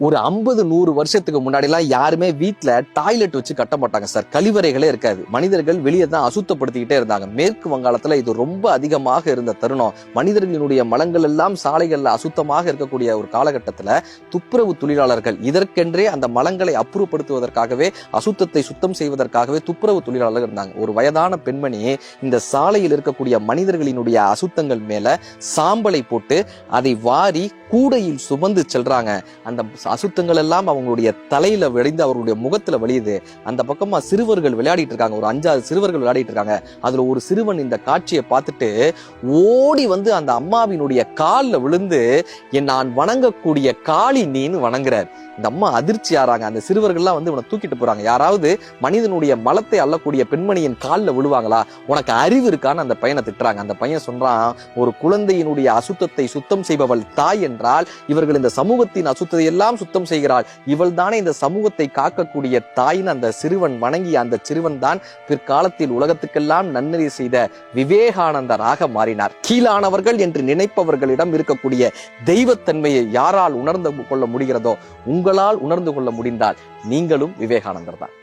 ஒரு ஐம்பது நூறு வருஷத்துக்கு முன்னாடிலாம் யாருமே வீட்டில் டாய்லெட் வச்சு கட்ட மாட்டாங்க சார் கழிவறைகளே இருக்காது. மனிதர்கள் வெளியே தான் அசுத்தப்படுத்திக்கிட்டே இருந்தாங்க. மேற்கு வங்காளத்தில் இது ரொம்ப அதிகமாக இருந்த தருணம். மனிதர்களினுடைய மலங்கள் எல்லாம் சாலைகளில் அசுத்தமாக இருக்கக்கூடிய ஒரு காலகட்டத்தில் துப்புரவு தொழிலாளர்கள் இதற்கென்றே அந்த மலங்களை அப்புறப்படுத்துவதற்காகவே அசுத்தத்தை சுத்தம் செய்வதற்காகவே துப்புரவு தொழிலாளர்கள் இருந்தாங்க. ஒரு வயதான பெண்மணி இந்த சாலையில் இருக்கக்கூடிய மனிதர்களினுடைய அசுத்தங்கள் மேல சாம்பலை போட்டு அதை வாரி கூடையில் சுமந்து செல்றாங்க. அந்த அசுத்தங்கள் எல்லாம் அவங்களுடைய தலையில விளைந்து அவர்களுடைய முகத்துல வழியுது. அந்த பக்கமா சிறுவர்கள் விளையாடிட்டு இருக்காங்க. ஒரு அஞ்சாறு சிறுவர்கள் விளையாடிட்டு இருக்காங்க. அதுல ஒரு சிறுவன் இந்த காட்சியை பார்த்துட்டு ஓடி வந்து அந்த அம்மாவினுடைய கால்ல விழுந்து என் நான் வணங்கக்கூடிய காளி நீன்னு வணங்குறார். இந்த அம்மா அதிர்ச்சி ஆறாங்க. அந்த சிறுவர்கள்லாம் வந்து இவனை தூக்கிட்டு போறாங்க. யாராவது மனிதனுடைய மலத்தை அள்ளக்கூடிய பெண்மணியின் கால்ல விழுவாங்களா? உனக்கு அறிவு இருக்கான்னு அந்த பையனை திட்டுறாங்க. அந்த பையன் சொல்றான் ஒரு குழந்தையினுடைய அசுத்தத்தை சுத்தம் செய்பவள் தாய் என்றால் இவர்கள் இந்த சமூகத்தின் அசுத்தத்தை எல்லாம் சுத்தம் செய்கிறாள். இவள் தானே இந்த சமூகத்தை காக்கக்கூடிய தாயின் அந்த சிறுவன் வணங்கிய அந்த சிறுவன் தான் பிற்காலத்தில் உலகத்துக்கெல்லாம் நன்னறி செய்த விவேகானந்தராக மாறினார். கீழானவர்கள் என்று நினைப்பவர்களிடம் இருக்கக்கூடிய தெய்வத்தன்மையை யாரால் உணர்ந்து கொள்ள முடிகிறதோ உங்களால் உணர்ந்து கொள்ள முடிந்தால் நீங்களும் விவேகானந்தர் தான்.